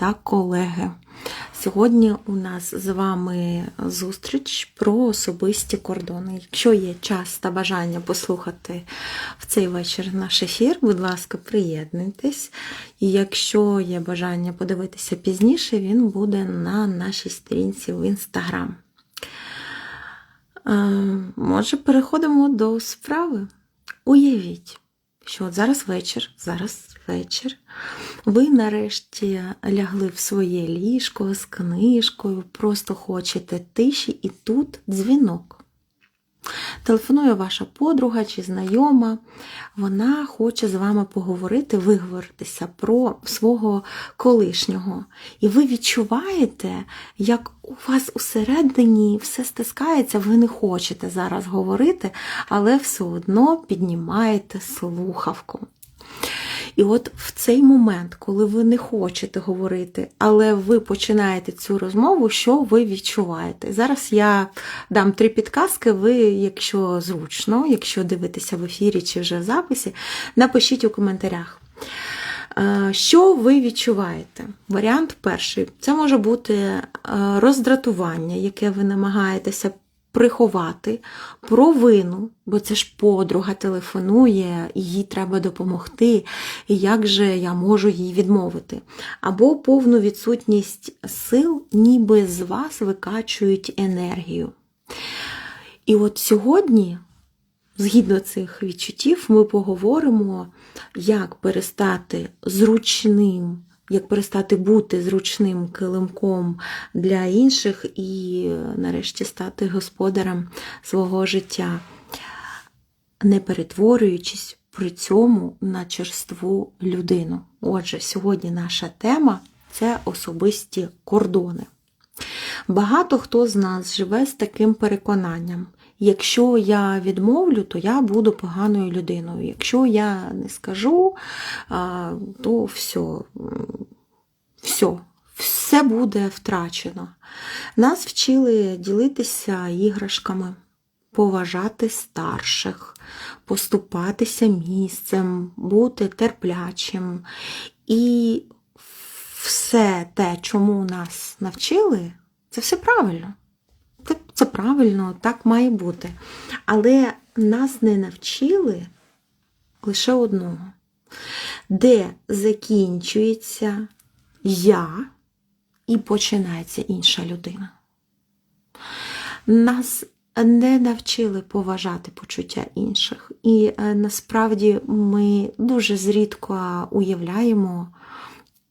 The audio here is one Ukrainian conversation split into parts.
та колеги. Сьогодні у нас з вами зустріч про особисті кордони. Якщо є час та бажання послухати в цей вечір наш ефір, будь ласка, приєднуйтесь. І якщо є бажання подивитися пізніше, він буде на нашій сторінці в інстаграм. Може, переходимо до справи. Уявіть, що от зараз вечір, зараз вечір. Ви нарешті лягли в своє ліжко з книжкою, просто хочете тиші, і тут дзвінок. Телефонує ваша подруга чи знайома, вона хоче з вами поговорити, виговоритися про свого колишнього. І ви відчуваєте, як у вас усередині все стискається, ви не хочете зараз говорити, але все одно піднімаєте слухавку. І от в цей момент, коли ви не хочете говорити, але ви починаєте цю розмову, що ви відчуваєте? Зараз я дам три підказки. Ви, якщо зручно, якщо дивитеся в ефірі чи вже в записі, напишіть у коментарях. Е, що ви відчуваєте? Варіант перший це може бути е, роздратування, яке ви намагаєтеся приховати провину, бо це ж подруга телефонує, і їй треба допомогти, і як же я можу їй відмовити. Або повну відсутність сил, ніби з вас викачують енергію. І от сьогодні, згідно цих відчуттів, ми поговоримо, як перестати зручним як перестати бути зручним килимком для інших і, нарешті, стати господарем свого життя, не перетворюючись при цьому на черству людину. Отже, сьогодні наша тема це особисті кордони. Багато хто з нас живе з таким переконанням. Якщо я відмовлю, то я буду поганою людиною. Якщо я не скажу, то все, все, все буде втрачено. Нас вчили ділитися іграшками, поважати старших, поступатися місцем, бути терплячим. І все те, чому нас навчили, це все правильно. Це правильно, так має бути. Але нас не навчили лише одного, де закінчується я і починається інша людина. Нас не навчили поважати почуття інших. І е, насправді ми дуже зрідко уявляємо,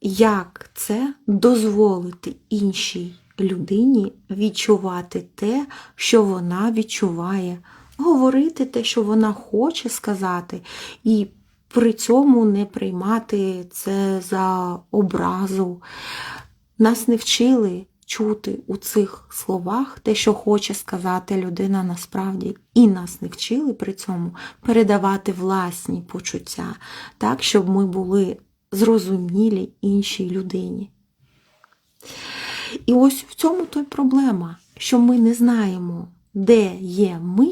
як це дозволити іншій людині відчувати те, що вона відчуває, говорити те, що вона хоче сказати, і при цьому не приймати це за образу. Нас не вчили чути у цих словах те, що хоче сказати людина насправді, і нас не вчили при цьому передавати власні почуття, так, щоб ми були зрозумілі іншій людині. І ось в цьому то й проблема, що ми не знаємо, де є ми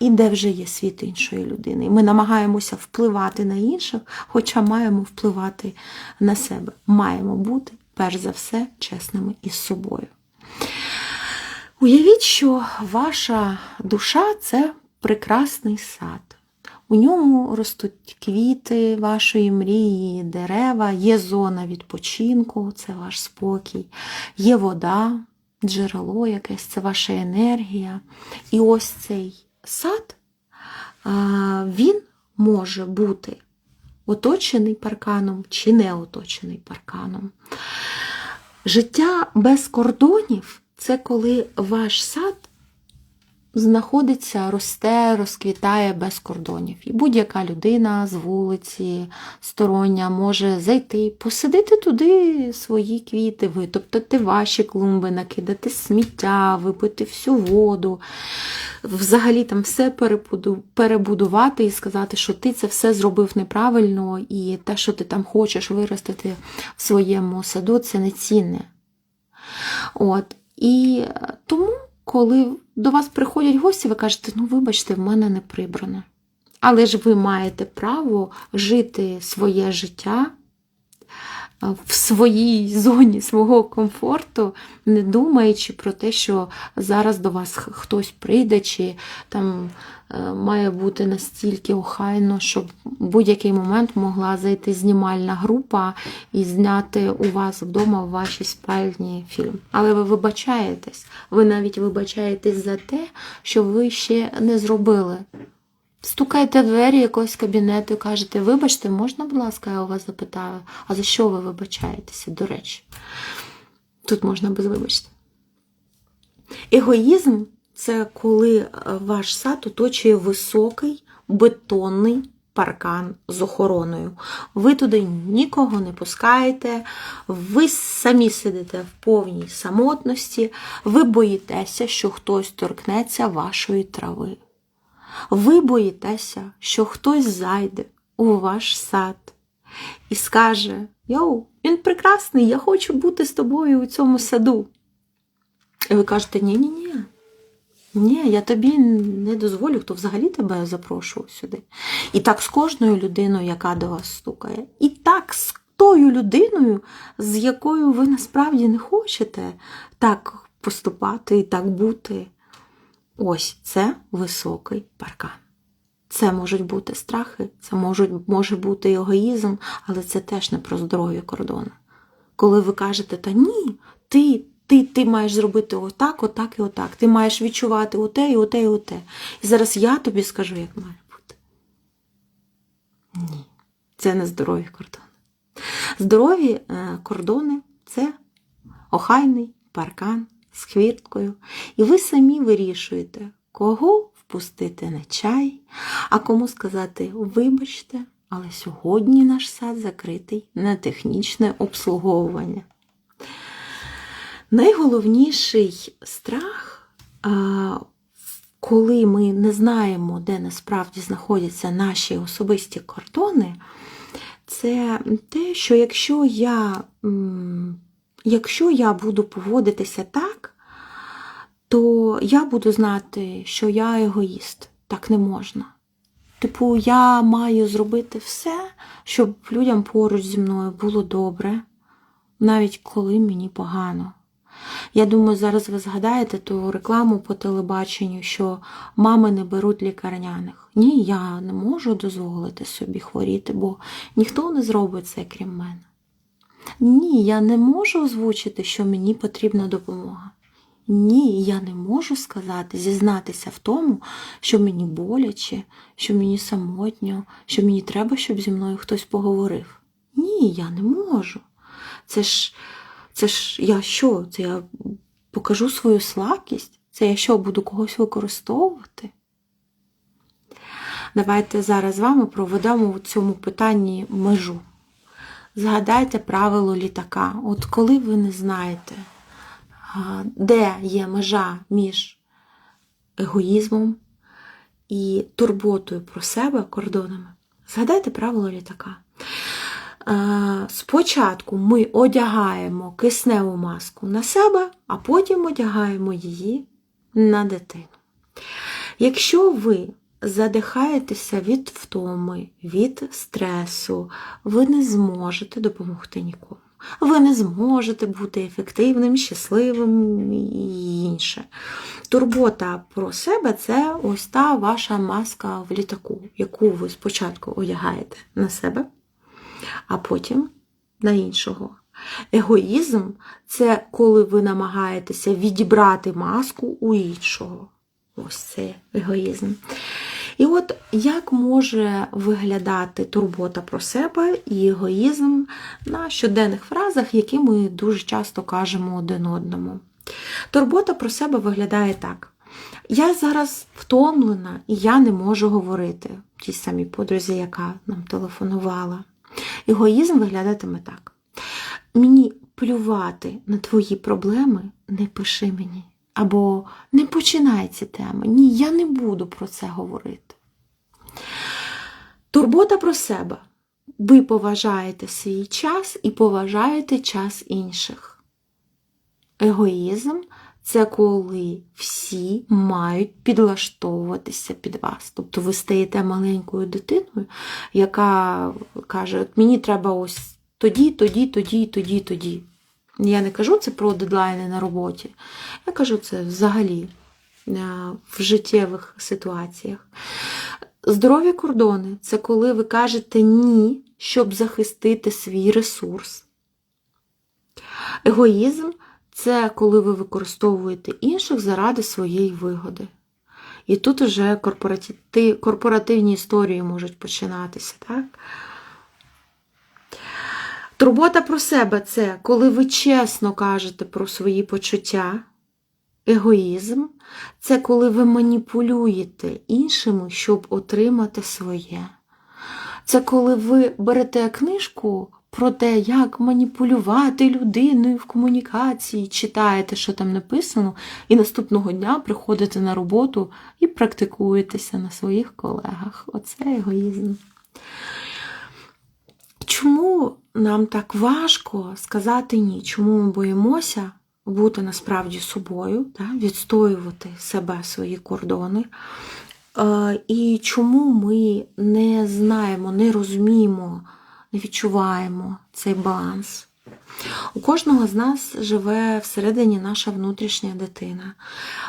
і де вже є світ іншої людини. ми намагаємося впливати на інших, хоча маємо впливати на себе. Маємо бути, перш за все, чесними із собою. Уявіть, що ваша душа це прекрасний сад. У ньому ростуть квіти вашої мрії, дерева, є зона відпочинку, це ваш спокій, є вода, джерело якесь, це ваша енергія. І ось цей сад, він може бути оточений парканом чи не оточений парканом. Життя без кордонів це коли ваш сад знаходиться, росте, розквітає без кордонів. І будь-яка людина з вулиці, стороння може зайти, посадити туди свої квіти, витоптати ваші клумби, накидати сміття, випити всю воду, взагалі там все перебудувати і сказати, що ти це все зробив неправильно, і те, що ти там хочеш виростити в своєму саду, це не цінне. От. І тому коли до вас приходять гості, ви кажете, ну, вибачте, в мене не прибрано. Але ж ви маєте право жити своє життя в своїй зоні свого комфорту, не думаючи про те, що зараз до вас хтось прийде, чи там е, має бути настільки охайно, щоб в будь-який момент могла зайти знімальна група і зняти у вас вдома в вашій спальні фільм. Але ви вибачаєтесь, ви навіть вибачаєтесь за те, що ви ще не зробили. Стукаєте в двері якогось кабінету і кажете, вибачте, можна, будь ласка, я у вас запитаю, а за що ви вибачаєтеся, до речі? Тут можна без вибачте. Егоїзм це коли е, ваш сад оточує високий бетонний паркан з охороною. Ви туди нікого не пускаєте, ви самі сидите в повній самотності, ви боїтеся, що хтось торкнеться вашої трави. Ви боїтеся, що хтось зайде у ваш сад і скаже: Йоу, він прекрасний, я хочу бути з тобою у цьому саду. І ви кажете, ні-ні-ні. Ні, я тобі не дозволю, хто взагалі тебе запрошував сюди. І так з кожною людиною, яка до вас стукає. І так з тою людиною, з якою ви насправді не хочете так поступати і так бути. Ось це високий паркан. Це можуть бути страхи, це можуть, може бути егоїзм, але це теж не про здорові кордони. Коли ви кажете, та ні, ти, ти, ти маєш зробити отак, отак і отак. Ти маєш відчувати оте і оте і оте. І зараз я тобі скажу, як має бути. Ні, це не здорові кордони. Здорові е, кордони це охайний паркан з хвірткою. І ви самі вирішуєте, кого впустити на чай, а кому сказати вибачте, але сьогодні наш сад закритий на технічне обслуговування. Найголовніший страх, коли ми не знаємо, де насправді знаходяться наші особисті кордони, це те, що якщо я, якщо я буду поводитися так, то я буду знати, що я егоїст. Так не можна. Типу, я маю зробити все, щоб людям поруч зі мною було добре, навіть коли мені погано. Я думаю, зараз ви згадаєте ту рекламу по телебаченню, що мами не беруть лікарняних. Ні, я не можу дозволити собі хворіти, бо ніхто не зробить це, крім мене. Ні, я не можу озвучити, що мені потрібна допомога. Ні, я не можу сказати, зізнатися в тому, що мені боляче, що мені самотньо, що мені треба, щоб зі мною хтось поговорив. Ні, я не можу. Це ж, це ж я що? Це я покажу свою слабкість? Це я що, буду когось використовувати? Давайте зараз з вами проведемо у цьому питанні межу. Згадайте правило літака. От коли ви не знаєте, де є межа між егоїзмом і турботою про себе кордонами, згадайте правило літака. Спочатку ми одягаємо кисневу маску на себе, а потім одягаємо її на дитину. Якщо ви задихаєтеся від втоми, від стресу, ви не зможете допомогти нікому. Ви не зможете бути ефективним, щасливим і інше. Турбота про себе це ось та ваша маска в літаку, яку ви спочатку одягаєте на себе, а потім на іншого. Егоїзм це коли ви намагаєтеся відібрати маску у іншого. Ось це егоїзм. І от як може виглядати турбота про себе і егоїзм на щоденних фразах, які ми дуже часто кажемо один одному. Турбота про себе виглядає так. Я зараз втомлена і я не можу говорити тій самій подрузі, яка нам телефонувала. Егоїзм виглядатиме так. Мені плювати на твої проблеми, не пиши мені. Або не починай ці теми. Ні, я не буду про це говорити. Турбота про себе. Ви поважаєте свій час і поважаєте час інших. Егоїзм це коли всі мають підлаштовуватися під вас. Тобто ви стаєте маленькою дитиною, яка каже: От мені треба ось тоді, тоді, тоді, тоді, тоді. Я не кажу це про дедлайни на роботі. Я кажу це взагалі е, в життєвих ситуаціях. Здорові кордони це коли ви кажете ні, щоб захистити свій ресурс. Егоїзм це коли ви використовуєте інших заради своєї вигоди. І тут уже корпоративні, історії можуть починатися, так? Турбота про себе це коли ви чесно кажете про свої почуття. Егоїзм це коли ви маніпулюєте іншими, щоб отримати своє. Це коли ви берете книжку про те, як маніпулювати людиною в комунікації, читаєте, що там написано, і наступного дня приходите на роботу і практикуєтеся на своїх колегах. Оце егоїзм. Чому нам так важко сказати ні? Чому ми боїмося бути насправді собою, відстоювати себе, свої кордони? Е, І чому ми не знаємо, не розуміємо, не відчуваємо цей баланс? У кожного з нас живе всередині наша внутрішня дитина.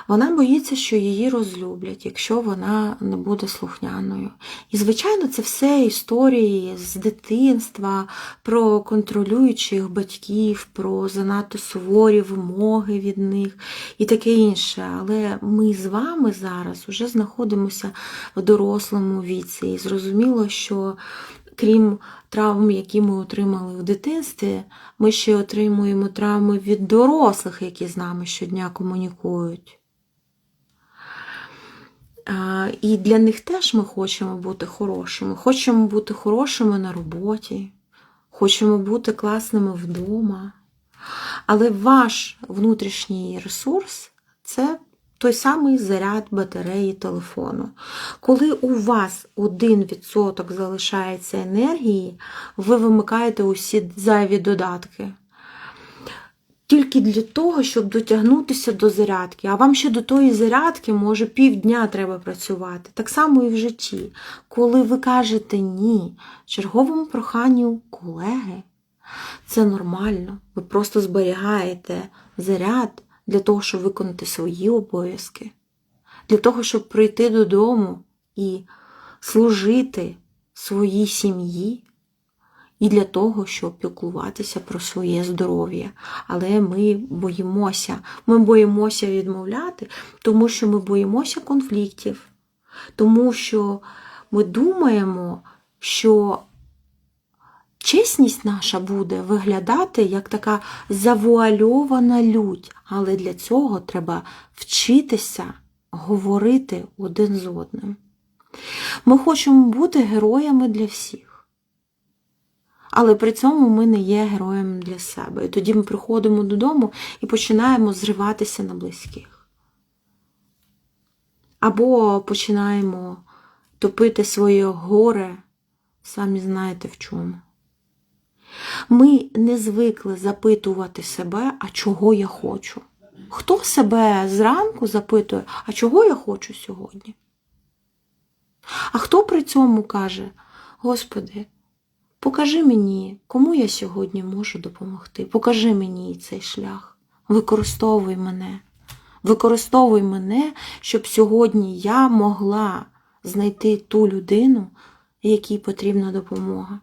Вона боїться, що її розлюблять, якщо вона не буде слухняною. І, звичайно, це все історії з дитинства, про контролюючих батьків, про занадто суворі вимоги від них і таке інше. Але ми з вами зараз вже знаходимося в дорослому віці. І зрозуміло, що крім травм, які ми отримали в дитинстві, ми ще отримуємо травми від дорослих, які з нами щодня комунікують. І для них теж ми хочемо бути хорошими. Хочемо бути хорошими на роботі, хочемо бути класними вдома. Але ваш внутрішній ресурс це той самий заряд батареї телефону. Коли у вас 1% залишається енергії, ви вимикаєте усі зайві додатки. Тільки для того, щоб дотягнутися до зарядки. А вам ще до тої зарядки, може, півдня треба працювати. Так само і в житті. Коли ви кажете ні черговому проханню колеги, це нормально. Ви просто зберігаєте заряд для того, щоб виконати свої обов'язки, для того, щоб прийти додому і служити своїй сім'ї, і для того, щоб піклуватися про своє здоров'я. Але ми боїмося. Ми боїмося відмовляти, тому що ми боїмося конфліктів, тому що ми думаємо, що чесність наша буде виглядати як така завуальована лють, але для цього треба вчитися говорити один з одним. Ми хочемо бути героями для всіх. Але при цьому ми не є героями для себе. І тоді ми приходимо додому і починаємо зриватися на близьких. Або починаємо топити своє горе, самі знаєте в чому. Ми не звикли запитувати себе, а чого я хочу. Хто себе зранку запитує, а чого я хочу сьогодні? А хто при цьому каже, Господи, покажи мені, кому я сьогодні можу допомогти. Покажи мені цей шлях. Використовуй мене. Використовуй мене, щоб сьогодні я могла знайти ту людину, якій потрібна допомога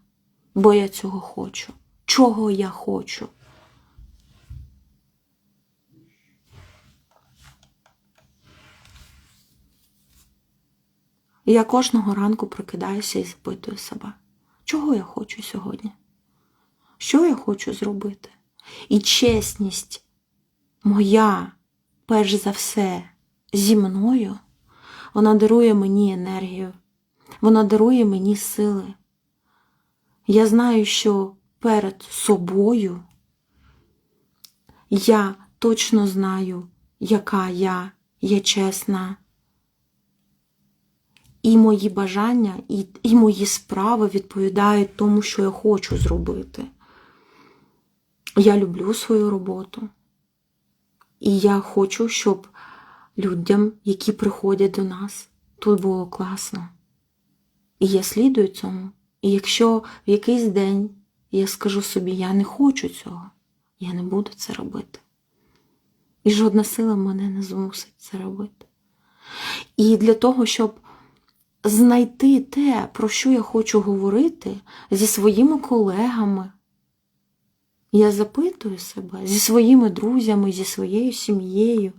бо я цього хочу. Чого я хочу? Я кожного ранку прокидаюся і запитую себе, чого я хочу сьогодні? Що я хочу зробити? І чесність моя, перш за все, зі мною, вона дарує мені енергію, вона дарує мені сили. Я знаю, що перед собою я точно знаю, яка я є чесна. І мої бажання, і, і мої справи відповідають тому, що я хочу зробити. Я люблю свою роботу. І я хочу, щоб людям, які приходять до нас, тут було класно. І я слідую цьому. І якщо в якийсь день я скажу собі, я не хочу цього, я не буду це робити. І жодна сила мене не змусить це робити. І для того, щоб знайти те, про що я хочу говорити зі своїми колегами, я запитую себе зі своїми друзями, зі своєю сім'єю.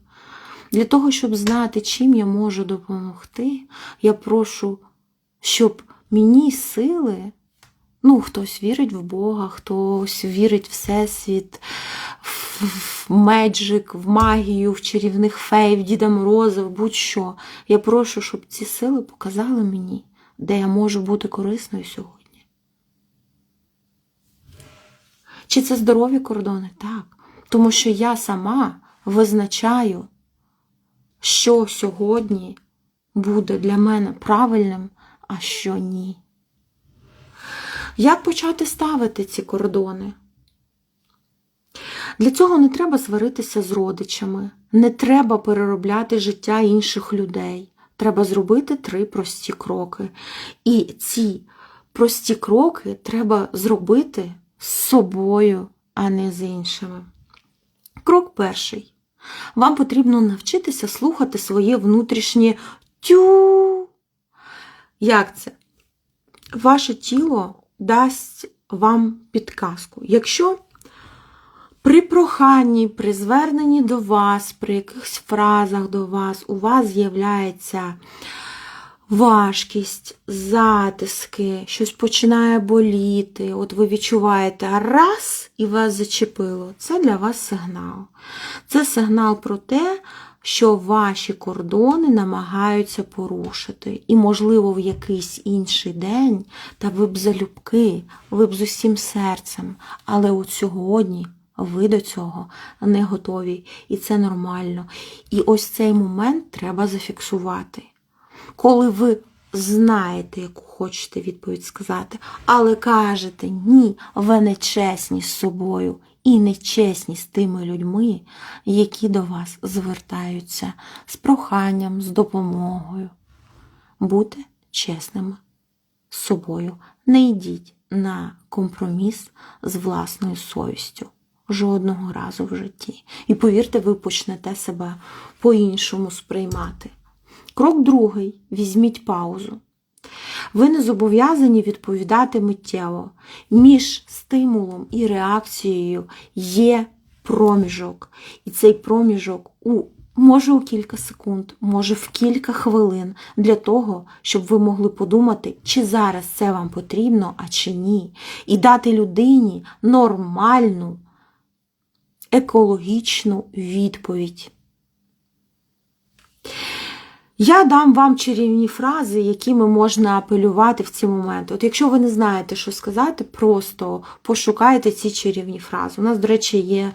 Для того, щоб знати, чим я можу допомогти, я прошу, щоб мені сили, ну, хтось вірить в Бога, хтось вірить в Всесвіт, в меджик, в магію, в чарівних фей, в Діда Мороза, в будь-що. Я прошу, щоб ці сили показали мені, де я можу бути корисною сьогодні. Чи це здорові кордони? Так. Тому що я сама визначаю, що сьогодні буде для мене правильним, а що ні. Як почати ставити ці кордони? Для цього не треба сваритися з родичами, не треба переробляти життя інших людей. Треба зробити три прості кроки. І ці прості кроки треба зробити з собою, а не з іншими. Крок перший. Вам потрібно навчитися слухати своє внутрішнє тю. Як це? Ваше тіло дасть вам підказку. Якщо при проханні, при зверненні до вас, при якихось фразах до вас, у вас з'являється важкість, затиски, щось починає боліти, от ви відчуваєте раз і вас зачепило. Це для вас сигнал. Це сигнал про те, що ваші кордони намагаються порушити. І, можливо, в якийсь інший день, та ви б залюбки, ви б з усім серцем. Але от сьогодні ви до цього не готові, і це нормально. І ось цей момент треба зафіксувати. Коли ви знаєте, яку хочете відповідь сказати, але кажете ні, ви не чесні з собою і не чесні з тими людьми, які до вас звертаються з проханням, з допомогою. Будьте чесними з собою. Не йдіть на компроміс з власною совістю. Жодного разу в житті. І повірте, ви почнете себе по-іншому сприймати. Крок другий: візьміть паузу. Ви не зобов'язані відповідати миттєво. Між стимулом і реакцією є проміжок. І цей проміжок у може у кілька секунд, може в кілька хвилин для того, щоб ви могли подумати, чи зараз це вам потрібно, а чи ні. І дати людині нормальну, екологічну відповідь. Я дам вам чарівні фрази, якими можна апелювати в ці моменти. От якщо ви не знаєте, що сказати, просто пошукайте ці чарівні фрази. У нас, до речі, є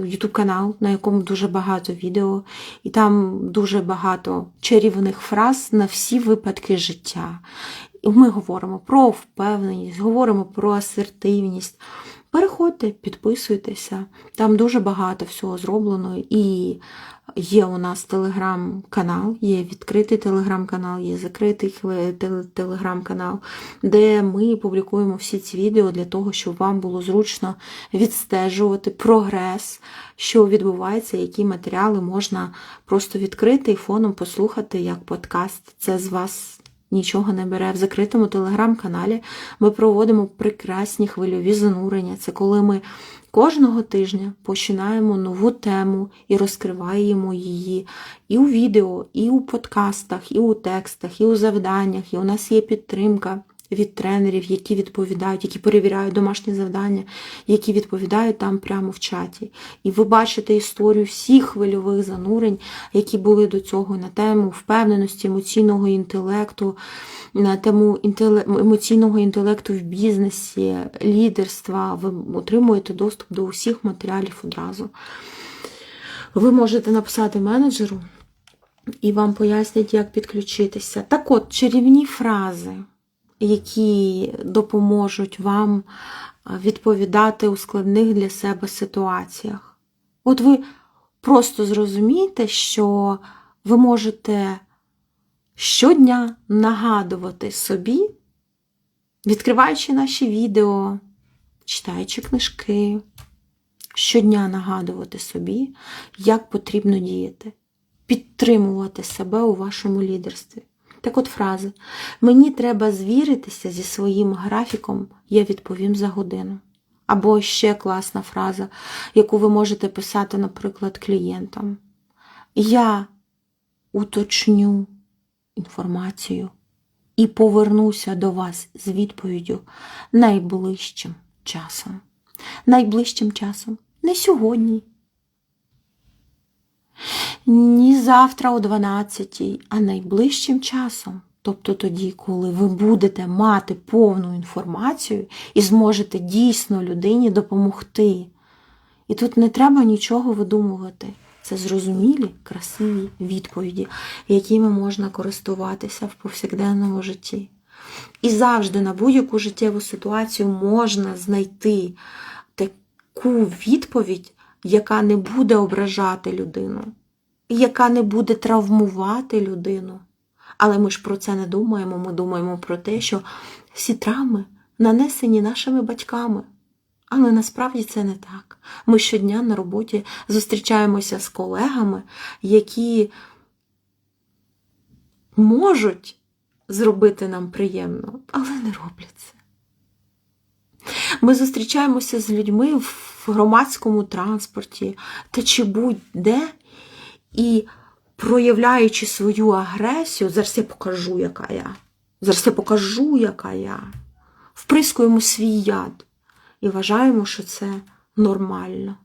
YouTube канал, на якому дуже багато відео, і там дуже багато чарівних фраз на всі випадки життя. І ми говоримо про впевненість, говоримо про асертивність. Переходьте, підписуйтеся, там дуже багато всього зроблено. І є у нас телеграм-канал, є відкритий телеграм-канал, є закритий телеграм-канал, де ми публікуємо всі ці відео для того, щоб вам було зручно відстежувати прогрес, що відбувається, які матеріали можна просто відкрити і фоном послухати як подкаст. Це з вас нічого не бере. В закритому телеграм-каналі ми проводимо прекрасні хвильові занурення. Це коли ми кожного тижня починаємо нову тему і розкриваємо її і у відео, і у подкастах, і у текстах, і у завданнях. І у нас є підтримка від тренерів, які відповідають, які перевіряють домашні завдання, які відповідають там прямо в чаті. І ви бачите історію всіх хвильових занурень, які були до цього на тему впевненості, емоційного інтелекту, на тему емоційного інтелекту в бізнесі, лідерства. Ви отримуєте доступ до усіх матеріалів одразу. Ви можете написати менеджеру. І вам пояснять, як підключитися. Так от, чарівні фрази які допоможуть вам відповідати у складних для себе ситуаціях. От ви просто зрозумієте, що ви можете щодня нагадувати собі, відкриваючи наші відео, читаючи книжки, щодня нагадувати собі, як потрібно діяти, підтримувати себе у вашому лідерстві. Так от фрази. Мені треба звіритися зі своїм графіком, я відповім за годину. Або ще класна фраза, яку ви можете писати, наприклад, клієнтам. Я уточню інформацію і повернуся до вас з відповіддю найближчим часом. Найближчим часом. Не сьогодні. Ні завтра о 12, а найближчим часом. Тобто тоді, коли ви будете мати повну інформацію і зможете дійсно людині допомогти. І тут не треба нічого видумувати. Це зрозумілі, красиві відповіді, якими можна користуватися в повсякденному житті. І завжди на будь-яку життєву ситуацію можна знайти таку відповідь, яка не буде ображати людину, яка не буде травмувати людину. Але ми ж про це не думаємо. Ми думаємо про те, що всі травми нанесені нашими батьками. Але насправді це не так. Ми щодня на роботі зустрічаємося з колегами, які можуть зробити нам приємно, але не роблять це. Ми зустрічаємося з людьми в громадському транспорті та чи будь-де і проявляючи свою агресію, зараз я покажу, яка я. Зараз я покажу, яка я. Вприскуємо свій яд і вважаємо, що це нормально.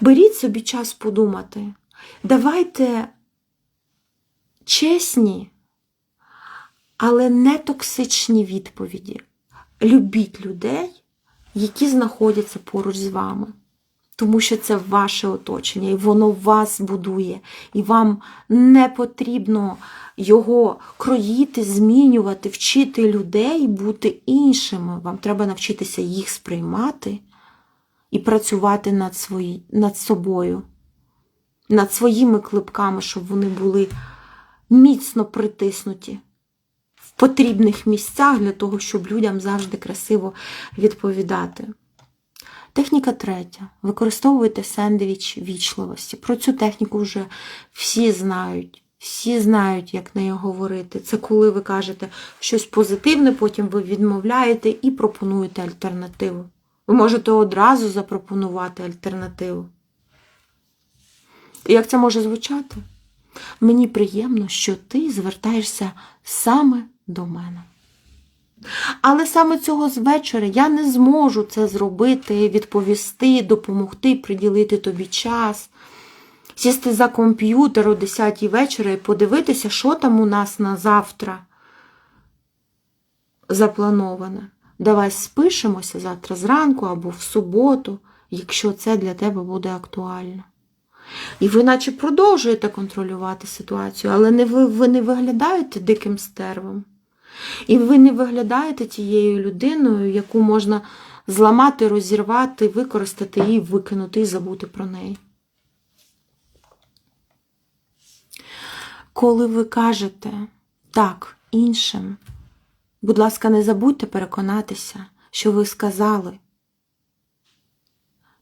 Беріть собі час подумати. Давайте чесні, але не токсичні відповіді. Любіть людей, які знаходяться поруч з вами. Тому що це ваше оточення, і воно вас будує, і вам не потрібно його кроїти, змінювати, вчити людей бути іншими. Вам треба навчитися їх сприймати і працювати над, свої, над собою, над своїми клепками, щоб вони були міцно притиснуті в потрібних місцях для того, щоб людям завжди красиво відповідати. Техніка третя. Використовуйте сендвіч вічливості. Про цю техніку вже всі знають. Всі знають, як нею говорити. Це коли ви кажете щось позитивне, потім ви відмовляєте і пропонуєте альтернативу. Ви можете одразу запропонувати альтернативу. І як це може звучати? Мені приємно, що ти звертаєшся саме до мене. Але саме цього з вечора я не зможу це зробити, відповісти, допомогти, приділити тобі час, сісти за комп'ютер о 10 вечора і подивитися, що там у нас на завтра заплановане. Давай спишемося завтра зранку або в суботу, якщо це для тебе буде актуально. І ви наче продовжуєте контролювати ситуацію, але не ви, ви не виглядаєте диким стервом. І ви не виглядаєте тією людиною, яку можна зламати, розірвати, використати її, викинути і забути про неї. Коли ви кажете так іншим, будь ласка, не забудьте переконатися, що ви сказали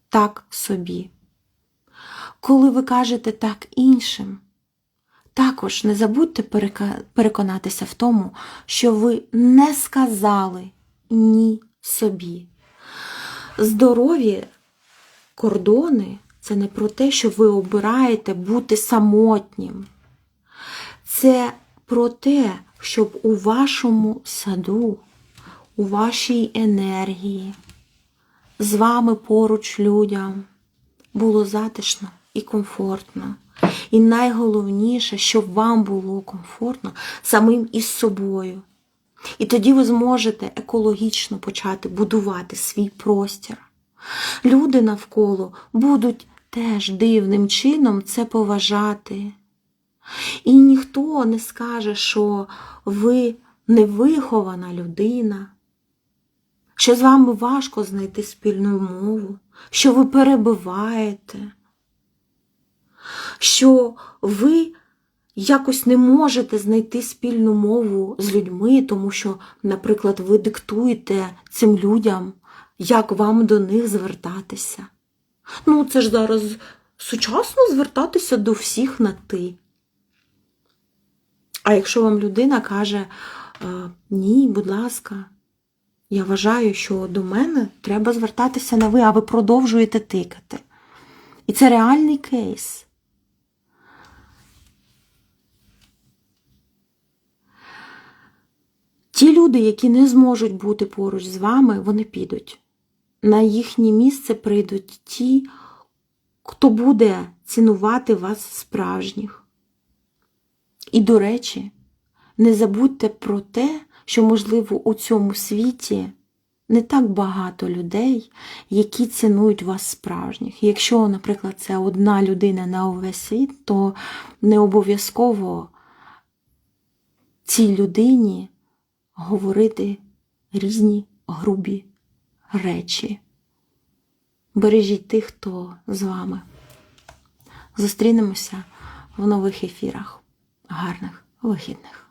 так собі. Коли ви кажете так іншим, також не забудьте переконатися в тому, що ви не сказали ні собі. Здорові кордони це не про те, що ви обираєте бути самотнім. Це про те, щоб у вашому саду, у вашій енергії, з вами поруч людям було затишно і комфортно. І найголовніше, щоб вам було комфортно самим із собою. І тоді ви зможете екологічно почати будувати свій простір. Люди навколо будуть теж дивним чином це поважати. І ніхто не скаже, що ви невихована людина, що з вами важко знайти спільну мову, що ви перебиваєте що ви якось не можете знайти спільну мову з людьми, тому що, наприклад, ви диктуєте цим людям, як вам до них звертатися. Ну, це ж зараз сучасно звертатися до всіх на ти. А якщо вам людина каже, «Е, ні, будь ласка, я вважаю, що до мене треба звертатися на ви, а ви продовжуєте тикати. І це реальний кейс. Ті люди, які не зможуть бути поруч з вами, вони підуть. На їхнє місце прийдуть ті, хто буде цінувати вас справжніх. І, до речі, не забудьте про те, що, можливо, у цьому світі не так багато людей, які цінують вас справжніх. Якщо, наприклад, це одна людина на увесь світ, то не обов'язково цій людині говорити різні грубі речі. Бережіть тих, хто з вами. Зустрінемося в нових ефірах. Гарних вихідних!